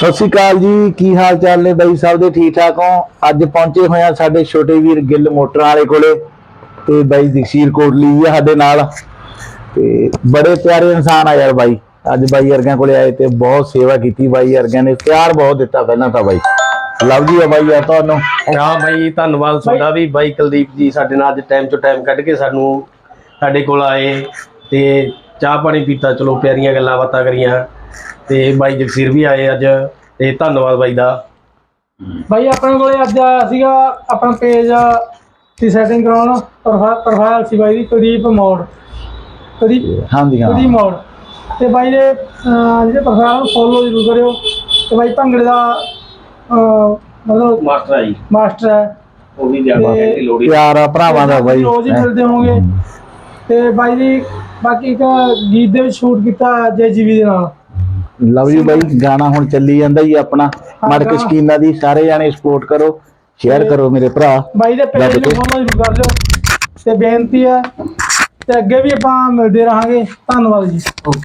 ਸਤਿ ਸ਼੍ਰੀ ਅਕਾਲ ਜੀ, ਕੀ ਹਾਲ ਚਾਲ ਨੇ ਬਾਈ ਸਾਹਿਬ ਦੇ? ਠੀਕ ਠਾਕ ਹੋ? ਅੱਜ ਪਹੁੰਚੇ ਹੋਏ ਆ ਸਾਡੇ ਛੋਟੇ ਵੀਰ ਗਿੱਲ ਮੋਟਰਾਂ ਵਾਲੇ ਕੋਲੇ ਤੇ ਬਾਈ ਜਗਸੀਰ ਕੋਟਲੀ ਵੀ ਆ ਸਾਡੇ ਨਾਲ। ਤੇ ਬੜੇ ਪਿਆਰੇ ਇਨਸਾਨ ਆ ਯਾਰ ਬਾਈ। ਅੱਜ ਬਾਈ ਵਰਗਿਆਂ ਕੋਲੇ ਆਏ ਤੇ ਬਹੁਤ ਸੇਵਾ ਕੀਤੀ ਬਾਈ ਅਰਗਿਆਂ ਨੇ। ਪਿਆਰ ਬਹੁਤ ਦਿੱਤਾ ਪਹਿਲਾਂ ਤਾਂ ਬਾਈ। ਲਵ ਜੀ ਆ ਬਾਈ ਆ ਤੁਹਾਨੂੰ। ਹਾਂ ਬਾਈ, ਧੰਨਵਾਦ ਤੁਹਾਡਾ ਵੀ। ਬਾਈ ਕੁਲਦੀਪ ਜੀ ਸਾਡੇ ਨਾਲ ਅੱਜ ਟਾਈਮ ਤੋਂ ਟਾਈਮ ਕੱਢ ਕੇ ਸਾਨੂੰ ਸਾਡੇ ਕੋਲ ਆਏ ਤੇ ਚਾਹ ਪਾਣੀ ਪੀਤਾ। ਚਲੋ ਪਿਆਰੀਆਂ ਗੱਲਾਂ ਬਾਤਾਂ ਕਰੀਆਂ। ਤੇ ਬਾਈ ਜਗਸੀਰ ਵੀ ਆਏ ਅੱਜ ਤੇ ਧੰਨਵਾਦ ਬਾਈ ਦਾ। ਭਾਈ ਆਪਣੇ ਕੋਲੇ ਅੱਜ ਆਇਆ ਸੀਗਾ ਆਪਣਾ ਪੇਜ ਦੀ ਸੈਟਿੰਗ ਕਰਾਉਣ ਪ੍ਰੋਫਾਈਲ ਸੀ ਬਾਈ ਦੀ ਕੁਲਦੀਪ ਮੋੜ। ਕੁਲਦੀਪ ਹਾਂਜੀ ਹਾਂ। ਕੁਲਦੀਪ ਮੋੜ। ਤੇ ਬਾਈ ਦੇ ਜਿਹੜੇ ਪ੍ਰੋਫਾਈਲ ਨੂੰ ਫੋਲੋ ਜ਼ਰੂਰ ਕਰਿਓ। ਤੇ ਬਾਈ ਭੰਗੜੇ ਦਾ ਮਤਲਬ ਮਾਸਟਰ ਜੀ। ਮਾਸਟਰ ਹੈ। ਉਹ ਵੀ ਜਾਵਾਂਗੇ ਦੀ ਲੋੜੀ ਪਿਆਰ ਆ। ਭਰਾਵਾਂ ਦਾ ਬਾਈ। ਰੋਜ਼ ਹੀ ਮਿਲਦੇ ਹੋਵੋਗੇ ਤੇ ਬਾਈ ਦੀ ਬਾਕੀ ਇੱਕ ਗੀਤ ਦੇ ਵਿੱਚ ਸ਼ੂਟ ਕੀਤਾ ਜੇਜੀਵੀ ਦੇ ਨਾਲ। ਲਵ ਯੂ ਬਾਈ। ਗਾਣਾ ਹੁਣ ਚੱਲੀ ਜਾਂਦਾ ਹੀ ਆਪਣਾ ਮੜ ਕੇ ਸ਼ਕੀਨਾ ਦੀ ਸਾਰੇ ਜਾਣੇ ਸਪੋਰਟ ਕਰੋ। ਸ਼ੇਅਰ ਕਰੋ ਮੇਰੇ ਭਰਾ। ਬਾਈ ਦੇ ਪੇਜ ਨੂੰ। ਫੋਲੋ ਜ਼ਰੂਰ ਕਰ ਲਿਓ। ਤੇ ਬੇਨਤੀ ਹੈ ਤੇ ਅੱਗੇ ਵੀ ਆਪਾਂ ਮਿਲਦੇ ਰਹਾਂਗੇ। ਧੰਨਵਾਦ ਜੀ।